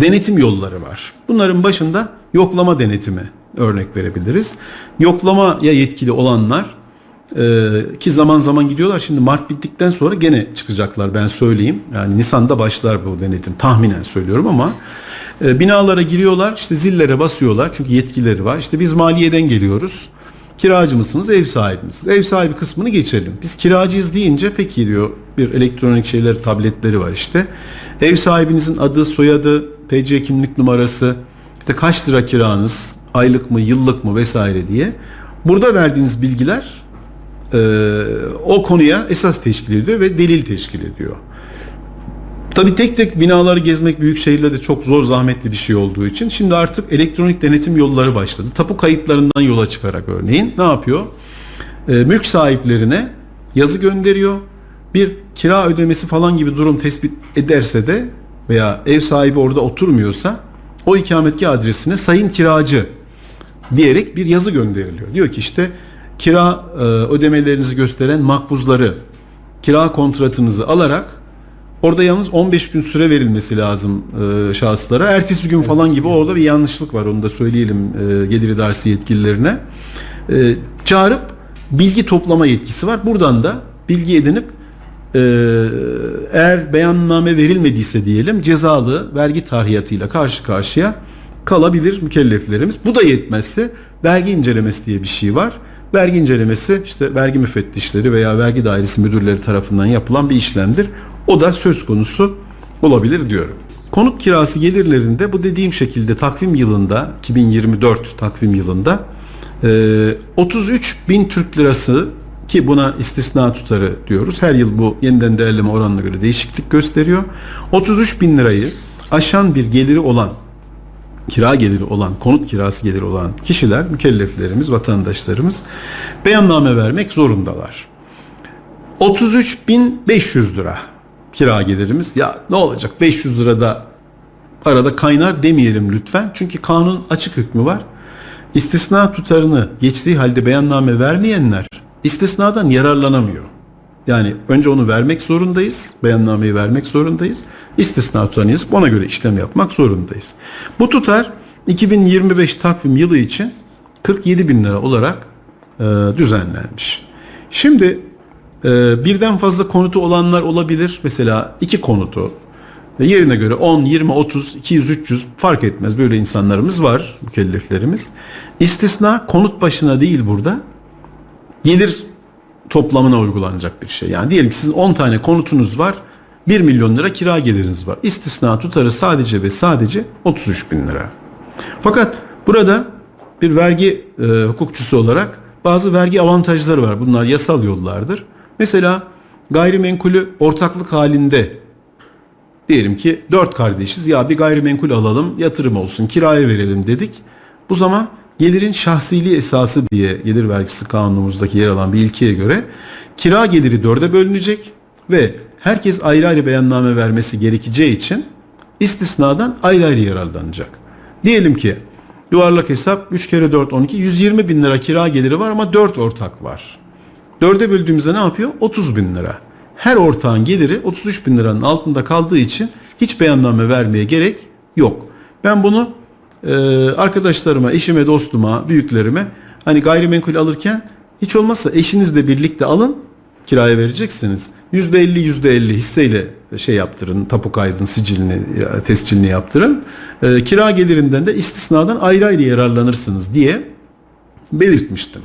denetim yolları var. Bunların başında yoklama denetimi örnek verebiliriz. Yoklamaya yetkili olanlar e, ki zaman zaman gidiyorlar. Şimdi Mart bittikten sonra gene çıkacaklar ben söyleyeyim. Yani Nisan'da başlar bu denetim. Tahminen söylüyorum ama e, binalara giriyorlar. işte zillere basıyorlar. Çünkü yetkileri var. İşte biz maliyeden geliyoruz. Kiracı mısınız, ev sahibi misiniz? Ev sahibi kısmını geçelim. Biz kiracıyız deyince peki diyor bir elektronik şeyler, tabletleri var işte. Ev sahibinizin adı, soyadı, TC kimlik numarası, işte kaç lira kiranız, aylık mı, yıllık mı vesaire diye. Burada verdiğiniz bilgiler e, o konuya esas teşkil ediyor ve delil teşkil ediyor. Tabii tek tek binaları gezmek büyük şehirlerde çok zor zahmetli bir şey olduğu için şimdi artık elektronik denetim yolları başladı. Tapu kayıtlarından yola çıkarak örneğin ne yapıyor? E, mülk sahiplerine yazı gönderiyor. Bir kira ödemesi falan gibi durum tespit ederse de veya ev sahibi orada oturmuyorsa o ikametgah adresine sayın kiracı diyerek bir yazı gönderiliyor. Diyor ki işte kira e, ödemelerinizi gösteren makbuzları, kira kontratınızı alarak orada yalnız 15 gün süre verilmesi lazım e, şahıslara. Ertesi gün falan gibi orada bir yanlışlık var onu da söyleyelim e, gelir idaresi yetkililerine. E, çağırıp bilgi toplama yetkisi var. Buradan da bilgi edinip eğer beyanname verilmediyse diyelim cezalı vergi tahiyatıyla karşı karşıya kalabilir mükelleflerimiz. Bu da yetmezse vergi incelemesi diye bir şey var. Vergi incelemesi işte vergi müfettişleri veya vergi dairesi müdürleri tarafından yapılan bir işlemdir. O da söz konusu olabilir diyorum. Konut kirası gelirlerinde bu dediğim şekilde takvim yılında 2024 takvim yılında e, 33 bin Türk lirası ki buna istisna tutarı diyoruz. Her yıl bu yeniden değerleme oranına göre değişiklik gösteriyor. 33 bin lirayı aşan bir geliri olan kira geliri olan, konut kirası geliri olan kişiler, mükelleflerimiz, vatandaşlarımız beyanname vermek zorundalar. 33.500 lira kira gelirimiz. Ya ne olacak 500 lirada arada kaynar demeyelim lütfen. Çünkü kanun açık hükmü var. İstisna tutarını geçtiği halde beyanname vermeyenler istisnadan yararlanamıyor. Yani önce onu vermek zorundayız. Beyannameyi vermek zorundayız. İstisna tutarını ona göre işlem yapmak zorundayız. Bu tutar 2025 takvim yılı için 47 bin lira olarak e, düzenlenmiş. Şimdi e, birden fazla konutu olanlar olabilir. Mesela iki konutu yerine göre 10, 20, 30, 200, 300 fark etmez. Böyle insanlarımız var, mükelleflerimiz. İstisna konut başına değil burada. Gelir toplamına uygulanacak bir şey. Yani diyelim ki sizin 10 tane konutunuz var. 1 milyon lira kira geliriniz var. İstisna tutarı sadece ve sadece 33 bin lira. Fakat burada bir vergi e, hukukçusu olarak bazı vergi avantajları var. Bunlar yasal yollardır. Mesela gayrimenkulü ortaklık halinde diyelim ki dört kardeşiz ya bir gayrimenkul alalım yatırım olsun kiraya verelim dedik. Bu zaman gelirin şahsiliği esası diye gelir vergisi kanunumuzdaki yer alan bir ilkeye göre kira geliri dörde bölünecek ve herkes ayrı ayrı beyanname vermesi gerekeceği için istisnadan ayrı ayrı yararlanacak. Diyelim ki yuvarlak hesap 3 kere 4 12 120 bin lira kira geliri var ama 4 ortak var. Dörde böldüğümüzde ne yapıyor? 30 bin lira. Her ortağın geliri 33 bin liranın altında kaldığı için hiç beyanname vermeye gerek yok. Ben bunu e, arkadaşlarıma, eşime, dostuma, büyüklerime hani gayrimenkul alırken hiç olmazsa eşinizle birlikte alın kiraya vereceksiniz. %50 %50 hisseyle şey yaptırın, tapu kaydını, sicilini, tescilini yaptırın. E, kira gelirinden de istisnadan ayrı ayrı yararlanırsınız diye belirtmiştim.